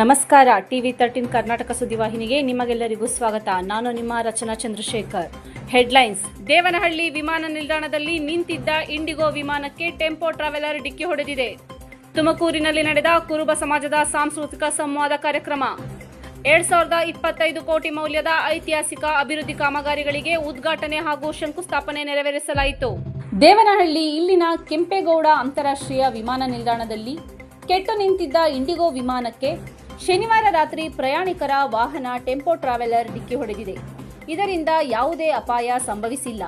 ನಮಸ್ಕಾರ. TV thirteen Karnataka ಸುದ್ದಿವಾಹಿನಿಗೆ ನಿಮಗೆಲ್ಲರಿಗೂ ಸ್ವಾಗತ. ನಾನು ನಿಮ್ಮ ರಚನಾ ಚಂದ್ರಶೇಖರ್. ಹೆಡ್ಲೈನ್ಸ್. ದೇವನಹಳ್ಳಿ ವಿಮಾನ ನಿಲ್ದಾಣದಲ್ಲಿ ನಿಂತಿದ್ದ ಇಂಡಿಗೋ ವಿಮಾನಕ್ಕೆ ಟೆಂಪೋ ಟ್ರಾವೆಲರ್ ಡಿಕ್ಕಿ ಹೊಡೆದಿದೆ. ತುಮಕೂರಿನಲ್ಲಿ ನಡೆದ ಕುರುಬ ಸಮಾಜದ ಸಾಂಸ್ಕೃತಿಕ ಸಂವಾದ ಕಾರ್ಯಕ್ರಮ. ಎರಡ್ ಸಾವಿರದ ಇಪ್ಪತ್ತೈದು ಕೋಟಿ ಮೌಲ್ಯದ ಐತಿಹಾಸಿಕ ಅಭಿವೃದ್ಧಿ ಕಾಮಗಾರಿಗಳಿಗೆ ಉದ್ಘಾಟನೆ ಹಾಗೂ ಶಂಕುಸ್ಥಾಪನೆ ನೆರವೇರಿಸಲಾಯಿತು. ದೇವನಹಳ್ಳಿ ಇಲ್ಲಿನ ಕೆಂಪೇಗೌಡ ಅಂತಾರಾಷ್ಟ್ರೀಯ ವಿಮಾನ ನಿಲ್ದಾಣದಲ್ಲಿ ಕೆಟ್ಟು ನಿಂತಿದ್ದ ಇಂಡಿಗೋ ವಿಮಾನಕ್ಕೆ ಶನಿವಾರ ರಾತ್ರಿ ಪ್ರಯಾಣಿಕರ ವಾಹನ ಟೆಂಪೋ ಟ್ರಾವೆಲರ್ ಡಿಕ್ಕಿ ಹೊಡೆದಿದೆ. ಇದರಿಂದ ಯಾವುದೇ ಅಪಾಯ ಸಂಭವಿಸಿಲ್ಲ.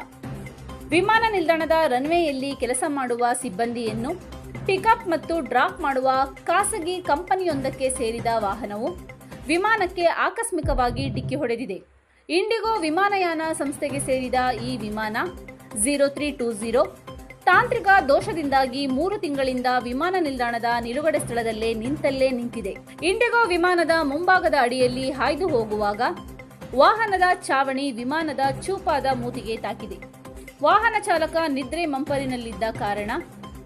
ವಿಮಾನ ನಿಲ್ದಾಣದ ರನ್ವೇಯಲ್ಲಿ ಕೆಲಸ ಮಾಡುವ ಸಿಬ್ಬಂದಿಯನ್ನು ಪಿಕಪ್ ಮತ್ತು ಡ್ರಾಪ್ ಮಾಡುವ ಖಾಸಗಿ ಕಂಪನಿಯೊಂದಕ್ಕೆ ಸೇರಿದ ವಾಹನವು ವಿಮಾನಕ್ಕೆ ಆಕಸ್ಮಿಕವಾಗಿ ಡಿಕ್ಕಿ ಹೊಡೆದಿದೆ. ಇಂಡಿಗೋ ವಿಮಾನಯಾನ ಸಂಸ್ಥೆಗೆ ಸೇರಿದ ಈ ವಿಮಾನ ಝೀರೋ ತ್ರೀ ಟೂ ಝೀರೋ ತಾಂತ್ರಿಕ ದೋಷದಿಂದಾಗಿ ಮೂರು ತಿಂಗಳಿಂದ ವಿಮಾನ ನಿಲ್ದಾಣದ ನಿಲುಗಡೆ ಸ್ಥಳದಲ್ಲೇ ನಿಂತಲ್ಲೇ ನಿಂತಿದೆ. ಇಂಡಿಗೋ ವಿಮಾನದ ಮುಂಭಾಗದ ಅಡಿಯಲ್ಲಿ ಹಾಯ್ದು ಹೋಗುವಾಗ ವಾಹನದ ಚಾವಣಿ ವಿಮಾನದ ಚೂಪಾದ ಮೂತಿಗೆ ತಾಕಿದೆ. ವಾಹನ ಚಾಲಕ ನಿದ್ರೆ ಮಂಪರಿನಲ್ಲಿದ್ದ ಕಾರಣ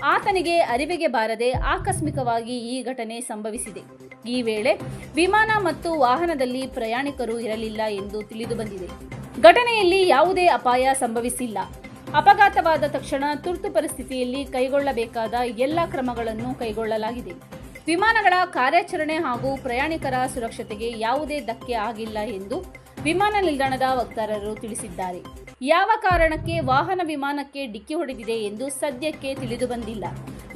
ಆತನಿಗೆ ಅರಿವಿಗೆ ಬಾರದೆ ಆಕಸ್ಮಿಕವಾಗಿ ಈ ಘಟನೆ ಸಂಭವಿಸಿದೆ. ಈ ವೇಳೆ ವಿಮಾನ ಮತ್ತು ವಾಹನದಲ್ಲಿ ಪ್ರಯಾಣಿಕರು ಇರಲಿಲ್ಲ ಎಂದು ತಿಳಿದುಬಂದಿದೆ ಘಟನೆಯಲ್ಲಿ ಯಾವುದೇ ಅಪಾಯ ಸಂಭವಿಸಿಲ್ಲ. ಅಪಘಾತವಾದ ತಕ್ಷಣ ತುರ್ತು ಪರಿಸ್ಥಿತಿಯಲ್ಲಿ ಕೈಗೊಳ್ಳಬೇಕಾದ ಎಲ್ಲ ಕ್ರಮಗಳನ್ನು ಕೈಗೊಳ್ಳಲಾಗಿದೆ. ವಿಮಾನಗಳ ಕಾರ್ಯಾಚರಣೆ ಹಾಗೂ ಪ್ರಯಾಣಿಕರ ಸುರಕ್ಷತೆಗೆ ಯಾವುದೇ ಧಕ್ಕೆ ಆಗಿಲ್ಲ ಎಂದು ವಿಮಾನ ನಿಲ್ದಾಣದ ವಕ್ತಾರರು ತಿಳಿಸಿದ್ದಾರೆ. ಯಾವ ಕಾರಣಕ್ಕೆ ವಾಹನ ವಿಮಾನಕ್ಕೆ ಡಿಕ್ಕಿ ಹೊಡೆದಿದೆ ಎಂದು ಸದ್ಯಕ್ಕೆ ತಿಳಿದುಬಂದಿಲ್ಲ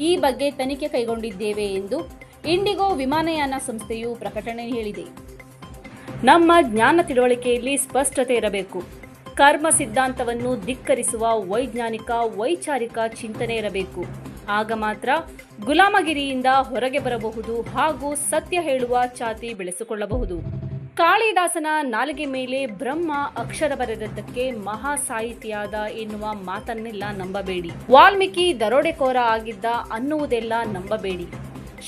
ಈ ಬಗ್ಗೆ ತನಿಖೆ ಕೈಗೊಂಡಿದ್ದೇವೆ ಎಂದು ಇಂಡಿಗೋ ವಿಮಾನಯಾನ ಸಂಸ್ಥೆಯು ಪ್ರಕಟಣೆ ಹೇಳಿದೆ. ನಮ್ಮ ಜ್ಞಾನ ತಿಳುವಳಿಕೆಯಲ್ಲಿ ಸ್ಪಷ್ಟತೆ ಇರಬೇಕು. ಕರ್ಮ ಸಿದ್ಧಾಂತವನ್ನು ಧಿಕ್ಕರಿಸುವ ವೈಜ್ಞಾನಿಕ, ವೈಚಾರಿಕ ಚಿಂತನೆ ಇರಬೇಕು. ಆಗ ಮಾತ್ರ ಗುಲಾಮಗಿರಿಯಿಂದ ಹೊರಗೆ ಬರಬಹುದು ಹಾಗೂ ಸತ್ಯ ಹೇಳುವ ಚಾತಿ ಬೆಳೆಸಿಕೊಳ್ಳಬಹುದು. ಕಾಳಿದಾಸನ ನಾಲಿಗೆ ಮೇಲೆ ಬ್ರಹ್ಮ ಅಕ್ಷರ ಬರೆದದ್ದಕ್ಕೆ ಮಹಾ ಸಾಹಿತಿಯಾದ ಎನ್ನುವ ಮಾತನ್ನೆಲ್ಲ ನಂಬಬೇಡಿ. ವಾಲ್ಮೀಕಿ ದರೋಡೆಕೋರ ಆಗಿದ್ದ ಅನ್ನುವುದೆಲ್ಲ ನಂಬಬೇಡಿ.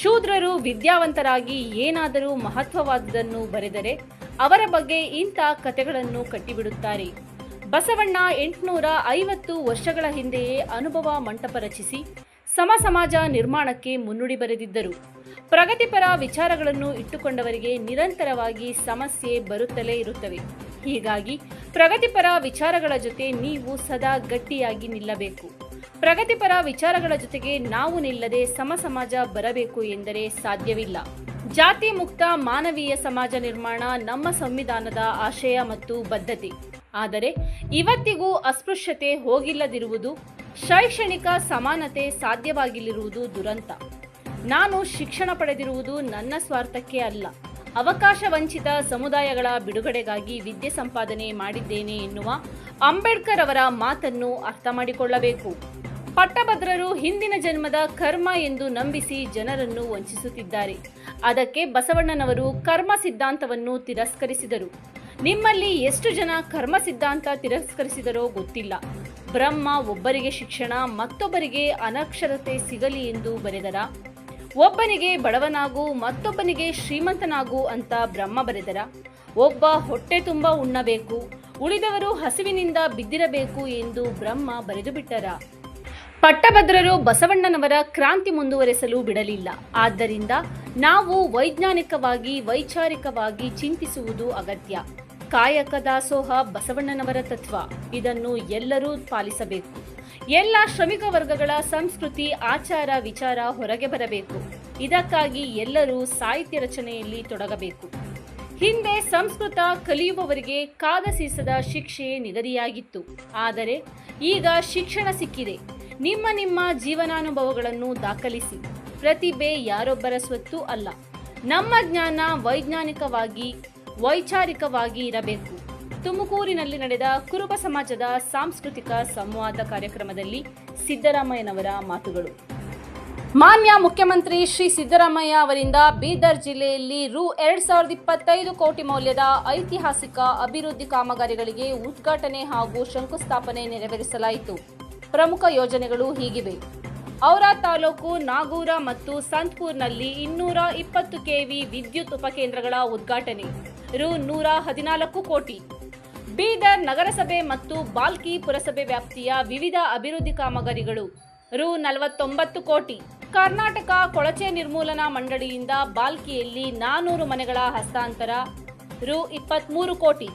ಶೂದ್ರರು ವಿದ್ಯಾವಂತರಾಗಿ ಏನಾದರೂ ಮಹತ್ವವಾದದನ್ನು ಬರೆದರೆ ಅವರ ಬಗ್ಗೆ ಇಂಥ ಕಥೆಗಳನ್ನು ಕಟ್ಟಿಬಿಡುತ್ತಾರೆ. ಬಸವಣ್ಣ ಎಂಟುನೂರ ಐವತ್ತು ವರ್ಷಗಳ ಹಿಂದೆಯೇ ಅನುಭವ ಮಂಟಪ ರಚಿಸಿ ಸಮ ಸಮಾಜ ನಿರ್ಮಾಣಕ್ಕೆ ಮುನ್ನುಡಿ ಬರೆದಿದ್ದರು. ಪ್ರಗತಿಪರ ವಿಚಾರಗಳನ್ನು ಇಟ್ಟುಕೊಂಡವರಿಗೆ ನಿರಂತರವಾಗಿ ಸಮಸ್ಯೆ ಬರುತ್ತಲೇ ಇರುತ್ತವೆ. ಹೀಗಾಗಿ ಪ್ರಗತಿಪರ ವಿಚಾರಗಳ ಜೊತೆ ನೀವು ಸದಾ ಗಟ್ಟಿಯಾಗಿ ನಿಲ್ಲಬೇಕು. ಪ್ರಗತಿಪರ ವಿಚಾರಗಳ ಜೊತೆಗೆ ನಾವು ನಿಲ್ಲದೆ ಸಮ ಸಮಾಜ ಬರಬೇಕು ಎಂದರೆ ಸಾಧ್ಯವಿಲ್ಲ. ಜಾತಿ ಮುಕ್ತ ಮಾನವೀಯ ಸಮಾಜ ನಿರ್ಮಾಣ ನಮ್ಮ ಸಂವಿಧಾನದ ಆಶಯ ಮತ್ತು ಬದ್ಧತೆ. ಆದರೆ ಇವತ್ತಿಗೂ ಅಸ್ಪೃಶ್ಯತೆ ಹೋಗಿಲ್ಲದಿರುವುದು, ಶೈಕ್ಷಣಿಕ ಸಮಾನತೆ ಸಾಧ್ಯವಾಗಿಲ್ಲಿರುವುದು ದುರಂತ. ನಾನು ಶಿಕ್ಷಣ ಪಡೆದಿರುವುದು ನನ್ನ ಸ್ವಾರ್ಥಕ್ಕೆ ಅಲ್ಲ. ಅವಕಾಶ ವಂಚಿತ ಸಮುದಾಯಗಳ ಬಿಡುಗಡೆಗಾಗಿ ವಿದ್ಯೆ ಸಂಪಾದನೆ ಮಾಡಿದ್ದೇನೆ ಎನ್ನುವ ಅಂಬೇಡ್ಕರ್ ಅವರ ಮಾತನ್ನು ಅರ್ಥ ಮಾಡಿಕೊಳ್ಳಬೇಕು. ಪಟ್ಟಭದ್ರರು ಹಿಂದಿನ ಜನ್ಮದ ಕರ್ಮ ಎಂದು ನಂಬಿಸಿ ಜನರನ್ನು ವಂಚಿಸುತ್ತಿದ್ದಾರೆ. ಅದಕ್ಕೆ ಬಸವಣ್ಣನವರು ಕರ್ಮ ಸಿದ್ಧಾಂತವನ್ನು ತಿರಸ್ಕರಿಸಿದರು. ನಿಮ್ಮಲ್ಲಿ ಎಷ್ಟು ಜನ ಕರ್ಮ ಸಿದ್ಧಾಂತ ತಿರಸ್ಕರಿಸಿದರೋ ಗೊತ್ತಿಲ್ಲ. ಬ್ರಹ್ಮ ಒಬ್ಬರಿಗೆ ಶಿಕ್ಷಣ, ಮತ್ತೊಬ್ಬರಿಗೆ ಅನಕ್ಷರತೆ ಸಿಗಲಿ ಎಂದು ಬರೆದರ. ಒಬ್ಬನಿಗೆ ಬಡವನಾಗು, ಮತ್ತೊಬ್ಬನಿಗೆ ಶ್ರೀಮಂತನಾಗು ಅಂತ ಬ್ರಹ್ಮ ಬರೆದರ. ಒಬ್ಬ ಹೊಟ್ಟೆ ತುಂಬ ಉಣ್ಣಬೇಕು, ಉಳಿದವರು ಹಸಿವಿನಿಂದ ಬಿದ್ದಿರಬೇಕು ಎಂದು ಬ್ರಹ್ಮ ಬರೆದು ಬಿಟ್ಟರ. ಪಟ್ಟಭದ್ರರು ಬಸವಣ್ಣನವರ ಕ್ರಾಂತಿ ಮುಂದುವರೆಸಲು ಬಿಡಲಿಲ್ಲ. ಆದ್ದರಿಂದ ನಾವು ವೈಜ್ಞಾನಿಕವಾಗಿ, ವೈಚಾರಿಕವಾಗಿ ಚಿಂತಿಸುವುದು ಅಗತ್ಯ. ಕಾಯಕ ದಾಸೋಹ ಬಸವಣ್ಣನವರ ತತ್ವ. ಇದನ್ನು ಎಲ್ಲರೂ ಪಾಲಿಸಬೇಕು. ಎಲ್ಲ ಶ್ರಮಿಕ ವರ್ಗಗಳ ಸಂಸ್ಕೃತಿ, ಆಚಾರ, ವಿಚಾರ ಹೊರಗೆ ಬರಬೇಕು. ಇದಕ್ಕಾಗಿ ಎಲ್ಲರೂ ಸಾಹಿತ್ಯ ರಚನೆಯಲ್ಲಿ ತೊಡಗಬೇಕು. ಹಿಂದೆ ಸಂಸ್ಕೃತ ಕಲಿಯುವವರಿಗೆ ಕಾದ ಸೀಸದ ಶಿಕ್ಷೆ ನಿಗದಿಯಾಗಿತ್ತು. ಆದರೆ ಈಗ ಶಿಕ್ಷಣ ಸಿಕ್ಕಿದೆ. ನಿಮ್ಮ ನಿಮ್ಮ ಜೀವನಾನುಭವಗಳನ್ನು ದಾಖಲಿಸಿ. ಪ್ರತಿಭೆ ಯಾರೊಬ್ಬರ ಸ್ವತ್ತು ಅಲ್ಲ. ನಮ್ಮ ಜ್ಞಾನ ವೈಜ್ಞಾನಿಕವಾಗಿ ವೈಚಾರಿಕವಾಗಿ ಇರಬೇಕು. ತುಮಕೂರಿನಲ್ಲಿ ನಡೆದ ಕುರುಬ ಸಮಾಜದ ಸಾಂಸ್ಕೃತಿಕ ಸಂವಾದ ಕಾರ್ಯಕ್ರಮದಲ್ಲಿ ಸಿದ್ದರಾಮಯ್ಯನವರ ಮಾತುಗಳು. ಮಾನ್ಯ ಮುಖ್ಯಮಂತ್ರಿ ಶ್ರೀ ಸಿದ್ದರಾಮಯ್ಯ ಅವರಿಂದ ಬೀದರ್ ಜಿಲ್ಲೆಯಲ್ಲಿ ರು ಎರಡ್ ಸಾವಿರದ ಇಪ್ಪತ್ತೈದು ಕೋಟಿ ಮೌಲ್ಯದ ಐತಿಹಾಸಿಕ ಅಭಿವೃದ್ಧಿ ಕಾಮಗಾರಿಗಳಿಗೆ ಉದ್ಘಾಟನೆ ಹಾಗೂ ಶಂಕುಸ್ಥಾಪನೆ ನೆರವೇರಿಸಲಾಯಿತು. ಪ್ರಮುಖ ಯೋಜನೆಗಳು ಹೀಗಿವೆ. ಔರಾ ತಾಲೂಕು ನಾಗೂರ ಮತ್ತು ಸಂತ್ಪುರ್ನಲ್ಲಿ ಇನ್ನೂರ ಇಪ್ಪತ್ತು ಕೆವಿ ವಿದ್ಯುತ್ ಉಪಕೇಂದ್ರಗಳ ಉದ್ಘಾಟನೆ. ರು ನೂರ ಹದಿನಾಲ್ಕು ಕೋಟಿ. ಬೀದರ್ ನಗರಸಭೆ ಮತ್ತು ಬಾಲ್ಕಿ ಪುರಸಭೆ ವ್ಯಾಪ್ತಿಯ ವಿವಿಧ ಅಭಿವೃದ್ಧಿ ಕಾಮಗಾರಿಗಳು, ರು ನಲವತ್ತೊಂಬತ್ತು ಕೋಟಿ. ಕರ್ನಾಟಕ ಕೊಳಚೆ ನಿರ್ಮೂಲನಾ ಮಂಡಳಿಯಿಂದ ಬಾಲ್ಕಿಯಲ್ಲಿ ನಾನೂರು ಮನೆಗಳ ಹಸ್ತಾಂತರ, ರು ಇಪ್ಪತ್ಮೂರು ಕೋಟಿ.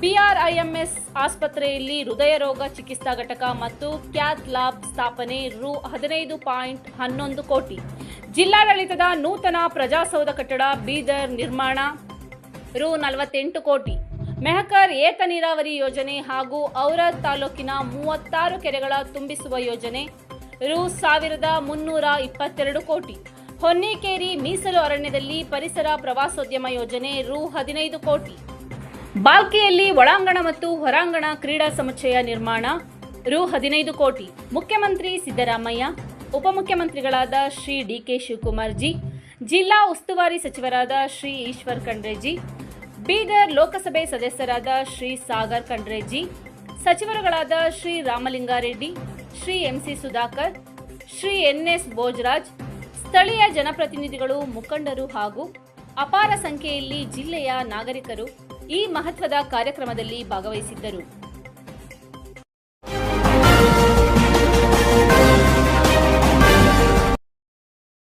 ಬಿಆರ್ಐಎಂಎಸ್ ಆಸ್ಪತ್ರೆಯಲ್ಲಿ ಹೃದಯ ರೋಗ ಚಿಕಿತ್ಸಾ ಘಟಕ ಮತ್ತು ಕ್ಯಾತ್ ಲ್ಯಾಬ್ ಸ್ಥಾಪನೆ, ರು ಹದಿನೈದು ಪಾಯಿಂಟ್ ಹನ್ನೊಂದು ಕೋಟಿ. ಜಿಲ್ಲಾಡಳಿತದ ನೂತನ ಪ್ರಜಾಸೌಧ ಕಟ್ಟಡ ಬೀದರ್ ನಿರ್ಮಾಣ ರು ನಲವತ್ತೆಂಟು ಕೋಟಿ. ಮೆಹಕರ್ ಏತ ನೀರಾವರಿ ಯೋಜನೆ ಹಾಗೂ ಔರಾದ್ ತಾಲೂಕಿನ ಮೂವತ್ತಾರು ಕೆರೆಗಳ ತುಂಬಿಸುವ ಯೋಜನೆ, ರು ಸಾವಿರದ ಮುನ್ನೂರ ಇಪ್ಪತ್ತೆರಡು ಕೋಟಿ. ಹೊನ್ನೇಕೇರಿ ಮೀಸಲು ಅರಣ್ಯದಲ್ಲಿ ಪರಿಸರ ಪ್ರವಾಸೋದ್ಯಮ ಯೋಜನೆ ರು ಹದಿನೈದು ಕೋಟಿ. ಬಾಲ್ಕಿಯಲ್ಲಿ ಒಳಾಂಗಣ ಮತ್ತು ಹೊರಾಂಗಣ ಕ್ರೀಡಾ ಸಮುಚ್ಚಯ ನಿರ್ಮಾಣ, ರು ಹದಿನೈದು ಕೋಟಿ. ಮುಖ್ಯಮಂತ್ರಿ ಸಿದ್ದರಾಮಯ್ಯ, ಉಪಮುಖ್ಯಮಂತ್ರಿಗಳಾದ ಶ್ರೀ ಡಿಕೆ ಶಿವಕುಮಾರ್ ಜಿ ಜಿಲ್ಲಾ ಉಸ್ತುವಾರಿ ಸಚಿವರಾದ ಶ್ರೀ ಈಶ್ವರ್ ಖಂಡ್ರೆಜಿ ಬೀದರ್ ಲೋಕಸಭೆ ಸದಸ್ಯರಾದ Shri Sagar Khandreji ಸಚಿವರುಗಳಾದ Shri Ramalinga Reddy, Shri M C Sudhakar, Shri N S Bhojaraj, ಸ್ಥಳೀಯ ಜನಪ್ರತಿನಿಧಿಗಳು, ಮುಖಂಡರು ಹಾಗೂ ಅಪಾರ ಸಂಖ್ಯೆಯಲ್ಲಿ ಜಿಲ್ಲೆಯ ನಾಗರಿಕರು ಈ ಮಹತ್ವದ ಕಾರ್ಯಕ್ರಮದಲ್ಲಿ ಭಾಗವಹಿಸಿದ್ದರು.